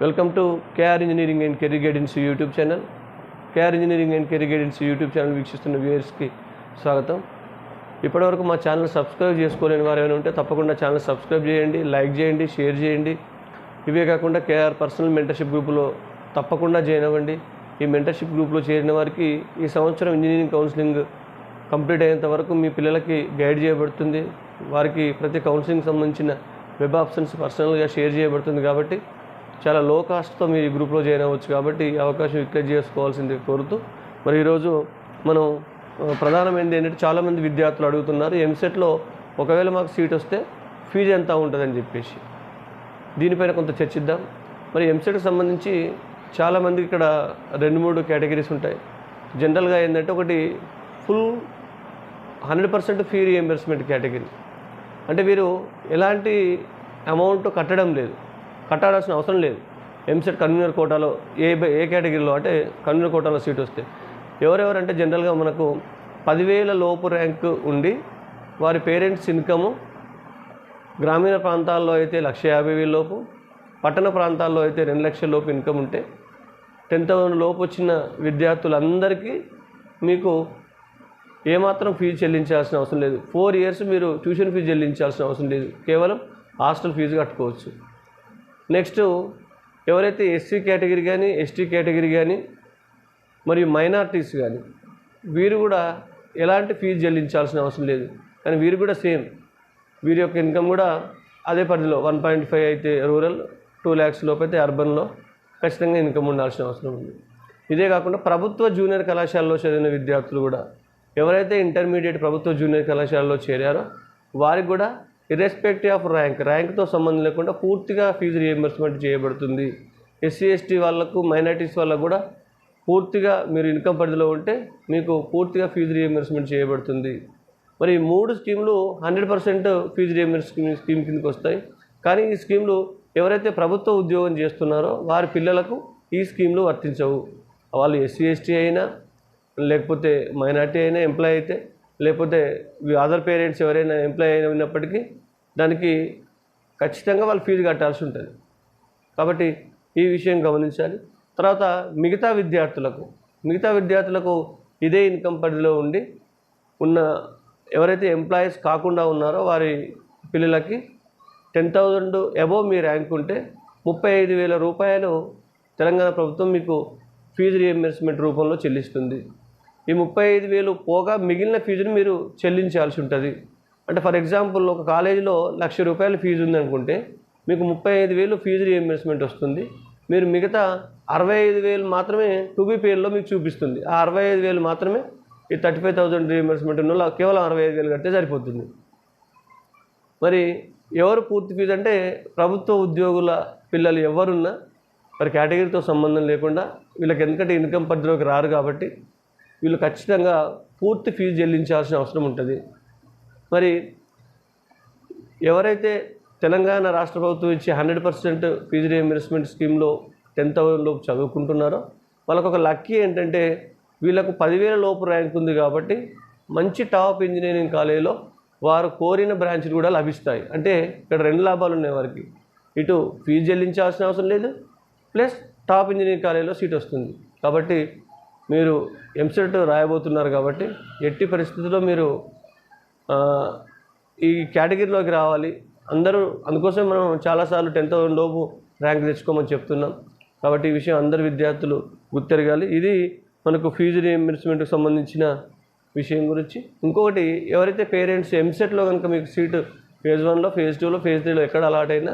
Welcome to KR engineering and career guidance YouTube channel KR engineering and career guidance YouTube channel వీక్షిస్తున్న వ్యూయర్స్కి స్వాగతం. ఇప్పటివరకు మా channel subscribe చేసుకోలేని వారు ఏమైనా ఉంటే తప్పకుండా ఛానల్ సబ్స్క్రైబ్ చేయండి లైక్ చేయండి షేర్ చేయండి. ఇవే కాకుండా కేఆర్ పర్సనల్ మెంటర్షిప్ గ్రూపులో తప్పకుండా జాయిన్ అవ్వండి. ఈ మెంటర్షిప్ గ్రూప్లో చేరిన వారికి ఈ సంవత్సరం ఇంజనీరింగ్ కౌన్సిలింగ్ కంప్లీట్ అయ్యేంత వరకు మీ పిల్లలకి గైడ్ చేయబడుతుంది. వారికి ప్రతి కౌన్సిలింగ్ సంబంధించిన వెబ్ ఆప్షన్స్ పర్సనల్గా షేర్ చేయబడుతుంది కాబట్టి చాలా లో కాస్ట్తో మీరు ఈ గ్రూప్లో జాయిన్ అవ్వచ్చు కాబట్టి ఈ అవకాశం యూటిలైజ్ చేసుకోవాల్సింది కోరుతూ మరి ఈరోజు మనం ప్రధానమైనది ఏంటంటే చాలామంది విద్యార్థులు అడుగుతున్నారు ఎంసెట్లో ఒకవేళ మాకు సీట్ వస్తే ఫీజు ఎంత ఉంటుందని చెప్పేసి. దీనిపైన కొంత చర్చిద్దాం. మరి ఎంసెట్కి సంబంధించి చాలామంది ఇక్కడ రెండు మూడు కేటగిరీస్ ఉంటాయి. జనరల్గా ఏంటంటే ఒకటి full hundred percent fee reimbursement category అంటే వీరు ఎలాంటి అమౌంట్ కట్టడం లేదు. కట్టాడాల్సిన అవసరం లేదు. ఎంసెట్ కన్వీనర్ కోటాలో ఏ ఏ కేటగిరీలో అంటే కన్వీనర్ కోటాలో సీట్ వస్తే. ఎవరెవరంటే జనరల్గా మనకు పదివేల లోపు ర్యాంకు ఉండి వారి పేరెంట్స్ ఇన్కము గ్రామీణ ప్రాంతాల్లో అయితే లక్ష యాభై వేల లోపు పట్టణ ప్రాంతాల్లో అయితే రెండు లక్షల లోపు ఇన్కమ్ ఉంటే టెన్ థౌసండ్ లోపు వచ్చిన విద్యార్థులందరికీ మీకు ఏమాత్రం ఫీజు చెల్లించాల్సిన అవసరం లేదు. ఫోర్ ఇయర్స్ మీరు ట్యూషన్ ఫీజు చెల్లించాల్సిన అవసరం లేదు. కేవలం హాస్టల్ ఫీజు కట్టుకోవచ్చు. నెక్స్ట్ ఎవరైతే ఎస్సీ కేటగిరీ కానీ ఎస్టీ కేటగిరీ కానీ మరియు మైనార్టీస్ కానీ వీరు కూడా ఎలాంటి ఫీజు చెల్లించాల్సిన అవసరం లేదు. కానీ వీరు కూడా సేమ్. వీరి యొక్క ఇన్కమ్ కూడా అదే పరిధిలో వన్ పాయింట్ ఫైవ్ అయితే రూరల్ టూ ల్యాక్స్ లోపు అయితే అర్బన్లో ఖచ్చితంగా ఇన్కమ్ ఉండాల్సిన అవసరం ఉంది. ఇదే కాకుండా ప్రభుత్వ జూనియర్ కళాశాలలో చదివిన విద్యార్థులు కూడా ఎవరైతే ఇంటర్మీడియట్ ప్రభుత్వ జూనియర్ కళాశాలలో చేరారో వారికి కూడా ఇర్రెస్పెక్టివ్ ఆఫ్ ర్యాంక్ ర్యాంక్తో సంబంధం లేకుండా పూర్తిగా ఫీజు రియంబర్స్మెంట్ చేయబడుతుంది. ఎస్సీ ఎస్టీ వాళ్ళకు మైనార్టీస్ వాళ్ళకు కూడా పూర్తిగా మీరు ఇన్కమ్ పరిధిలో ఉంటే మీకు పూర్తిగా ఫీజు రియంబర్స్మెంట్ చేయబడుతుంది. మరి ఈ మూడు స్కీములు hundred percent fee reimbursement scheme కిందకి వస్తాయి. కానీ ఈ స్కీమ్లు ఎవరైతే ప్రభుత్వ ఉద్యోగం చేస్తున్నారో వారి పిల్లలకు ఈ స్కీమ్లు వర్తించవు. వాళ్ళు ఎస్సీ ఎస్టీ అయినా లేకపోతే మైనార్టీ అయినా ఎంప్లాయీ అయితే లేకపోతే అదర్ పేరెంట్స్ ఎవరైనా ఎంప్లాయ్ అయినా ఉన్నప్పటికీ దానికి ఖచ్చితంగా వాళ్ళు ఫీజు కట్టాల్సి ఉంటుంది. కాబట్టి ఈ విషయం గమనించాలి. తర్వాత మిగతా విద్యార్థులకు మిగతా విద్యార్థులకు ఇదే ఇన్కమ్ పరిధిలో ఉండి ఉన్న ఎవరైతే ఎంప్లాయీస్ కాకుండా ఉన్నారో వారి పిల్లలకి టెన్ థౌజండ్ అబోవ్ మీ ర్యాంక్ ఉంటే ముప్పై ఐదు వేల రూపాయలు తెలంగాణ ప్రభుత్వం మీకు ఫీజు రియంబర్స్మెంట్ రూపంలో చెల్లిస్తుంది. ఈ ముప్పై ఐదు వేలు పోగా మిగిలిన ఫీజును మీరు చెల్లించాల్సి ఉంటుంది. అంటే ఫర్ ఎగ్జాంపుల్ ఒక కాలేజీలో లక్ష రూపాయల ఫీజు ఉందనుకుంటే మీకు ముప్పై ఐదు వేలు ఫీజు రియంబర్స్మెంట్ వస్తుంది. మీరు మిగతా అరవై ఐదు వేలు మాత్రమే టూబీ పేర్లో మీకు చూపిస్తుంది. ఆ అరవై ఐదు వేలు మాత్రమే ఈ థర్టీ ఫైవ్ థౌసండ్ రియంబర్స్మెంట్ ఉన్న కేవలం అరవై ఐదు వేలు కడితే సరిపోతుంది. మరి ఎవరు పూర్తి ఫీజు అంటే ప్రభుత్వ ఉద్యోగుల పిల్లలు ఎవరున్నా మరి కేటగిరీతో సంబంధం లేకుండా వీళ్ళకి ఎందుకంటే ఇన్కమ్ పరిధిలోకి రారు కాబట్టి వీళ్ళు ఖచ్చితంగా పూర్తి ఫీజు చెల్లించాల్సిన అవసరం ఉంటుంది. మరి ఎవరైతే తెలంగాణ రాష్ట్ర ప్రభుత్వం ఇచ్చే హండ్రెడ్ పర్సెంట్ ఫీజు రియంబర్స్మెంట్ స్కీమ్లో టెన్ లోపు చదువుకుంటున్నారో వాళ్ళకు ఒక లక్కీ ఏంటంటే వీళ్ళకు పదివేల లోపు ర్యాంక్ ఉంది కాబట్టి మంచి టాప్ ఇంజనీరింగ్ కాలేజీలో వారు కోరిన బ్రాంచ్లు కూడా లభిస్తాయి. అంటే ఇక్కడ రెండు లాభాలు ఉన్నాయి వారికి. ఇటు ఫీజు చెల్లించాల్సిన అవసరం లేదు ప్లస్ టాప్ ఇంజనీరింగ్ కాలేజీలో సీట్ వస్తుంది. కాబట్టి మీరు ఎంసెట్ రాయబోతున్నారు కాబట్టి ఎట్టి పరిస్థితుల్లో మీరు ఈ కేటగిరీలోకి రావాలి. అందరూ అందుకోసం మనం చాలాసార్లు టెన్ థౌసండ్ లోపు ర్యాంక్ తెచ్చుకోమని చెప్తున్నాం. కాబట్టి ఈ విషయం అందరు విద్యార్థులు గుర్తెరగాలి. ఇది మనకు ఫీజు రియంబర్స్మెంట్కి సంబంధించిన విషయం గురించి. ఇంకొకటి ఎవరైతే పేరెంట్స్ ఎంసెట్లో కనుక మీకు సీటు ఫేజ్ వన్లో ఫేజ్ టూలో ఫేజ్ త్రీలో ఎక్కడ అలాట్ అయినా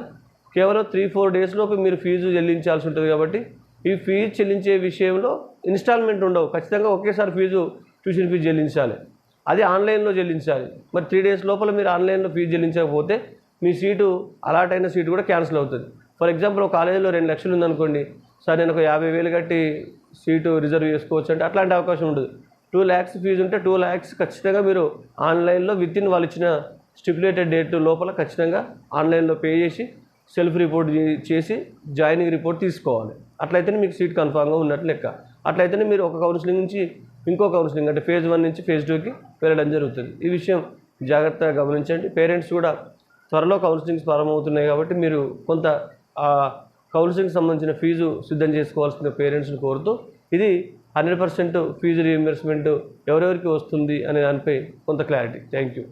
కేవలం త్రీ ఫోర్ డేస్లోపు మీరు ఫీజు చెల్లించాల్సి ఉంటుంది కాబట్టి ఈ ఫీజు చెల్లించే విషయంలో ఇన్స్టాల్మెంట్ ఉండవు. ఖచ్చితంగా ఒకేసారి ఫీజు ట్యూషన్ ఫీజు చెల్లించాలి. అది ఆన్లైన్లో చెల్లించాలి. మరి త్రీ డేస్ లోపల మీరు ఆన్లైన్లో ఫీజు చెల్లించకపోతే మీ సీటు అలాట్ అయిన సీటు కూడా క్యాన్సిల్ అవుతుంది. ఫర్ ఎగ్జాంపుల్ ఒక కాలేజీలో రెండు లక్షలు ఉందనుకోండి సార్ నేను ఒక యాభై వేలు కట్టి సీటు రిజర్వ్ చేసుకోవచ్చు అంటే అట్లాంటి అవకాశం ఉండదు. టూ ల్యాక్స్ ఫీజు ఉంటే టూ ల్యాక్స్ ఖచ్చితంగా మీరు ఆన్లైన్లో విత్ ఇన్ వాళ్ళు ఇచ్చిన స్టిపులేటెడ్ డేట్ లోపల ఖచ్చితంగా ఆన్లైన్లో పే చేసి సెల్ఫ్ రిపోర్ట్ చేసి జాయినింగ్ రిపోర్ట్ తీసుకోవాలి. అట్లయితేనే మీకు సీట్ కన్ఫామ్గా ఉన్నట్టు లెక్క. అట్లయితేనే మీరు ఒక కౌన్సిలింగ్ నుంచి ఇంకో కౌన్సిలింగ్ అంటే ఫేజ్ వన్ నుంచి ఫేజ్ టూకి వెళ్ళడం జరుగుతుంది. ఈ విషయం జాగ్రత్తగా గమనించండి. పేరెంట్స్ కూడా త్వరలో కౌన్సిలింగ్స్ ప్రారంభమవుతున్నాయి కాబట్టి మీరు కొంత ఆ కౌన్సిలింగ్ సంబంధించిన ఫీజు సిద్ధం చేసుకోవాల్సిన పేరెంట్స్ని కోరుతూ ఇది హండ్రెడ్ పర్సెంట్ ఫీజు రీఎంబర్స్మెంట్ ఎవరెవరికి వస్తుంది అనే దానిపై కొంత క్లారిటీ. Thank you.